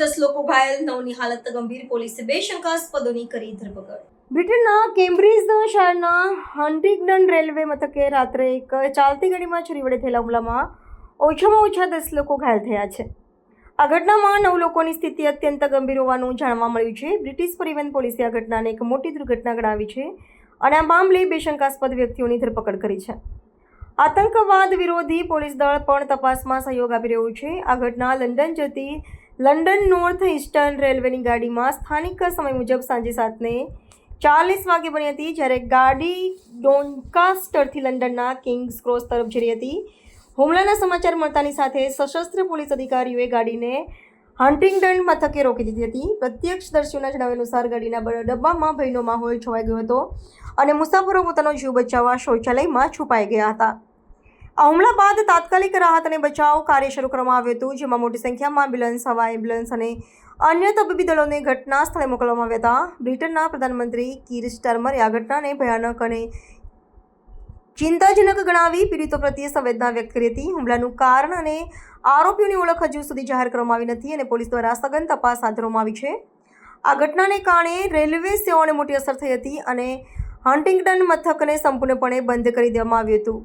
દસ લોકો ઘાયલ, નવની હાલત ગંભીર. પોલીસે બે શંકાસ્પદોની કરી ધરપકડ. બ્રિટનના કેમ્બ્રિજ શહેરના હન્ટિંગડન રેલવે મથકે રાત્રે એક ચાલતી ગાડીમાં છરી વડે થયેલા હુમલામાં ઓછામાં ઓછા દસ લોકો ઘાયલ થયા છે. આ ઘટનામાં નવ લોકોની સ્થિતિ અત્યંત ગંભીર હોવાનું જાણવા મળ્યું છે. બ્રિટિશ પરિવહન પોલીસે આ ઘટનાને એક મોટી દુર્ઘટના ગણાવી છે અને આ મામલે બે શંકાસ્પદ વ્યક્તિઓની ધરપકડ કરી છે. આતંકવાદ વિરોધી પોલીસ દળ પણ તપાસમાં સહયોગ આપી રહ્યું છે. આ ઘટના લંડન જતી લંડન નોર્થ ઇસ્ટર્ન રેલવેની ગાડીમાં સ્થાનિક સમય મુજબ સાંજે સાતને ચાલીસ વાગે બની હતી, જ્યારે ગાડી ડોન્કાસ્ટરથી લંડનના કિંગ્સ ક્રોસ તરફ જઈ હતી. હુમલાના સમાચાર મળતાની સાથે સશસ્ત્ર પોલીસ અધિકારીઓએ ગાડીને હન્ટિંગડન મથકે રોકી દીધી હતી. પ્રત્યક્ષદર્શીઓના જણાવ્યા અનુસાર, ગાડીના ડબ્બામાં ભયનો માહોલ છવાઈ ગયો હતો અને મુસાફરો પોતાનો જીવ બચાવવા શૌચાલયમાં છુપાઈ ગયા હતા. આ હુમલા બાદ તાત્કાલિક રાહત અને બચાવ કાર્ય શરૂ કરવામાં આવ્યું હતું, જેમાં મોટી સંખ્યામાં એમ્બ્યુલન્સ હવા એમ્બ્યુલન્સ અને અન્ય તબીબી દળોને ઘટના સ્થળે મોકલવામાં આવ્યા હતા. બ્રિટનના પ્રધાનમંત્રી કીર સ્ટર્મરે આ ઘટનાને ભયાનક અને ચિંતાજનક ગણાવી પીડિતો પ્રત્યે સંવેદના વ્યક્ત કરી હતી. હુમલાનું કારણ અને આરોપીઓની ઓળખ હજુ સુધી જાહેર કરવામાં આવી નથી અને પોલીસ દ્વારા સઘન તપાસ હાથ ધરવામાં આવી છે. આ ઘટનાને કારણે રેલવે સેવાઓને મોટી અસર થઈ હતી અને હન્ટિંગ્ટન મથકને સંપૂર્ણપણે બંધ કરી દેવામાં આવ્યું હતું.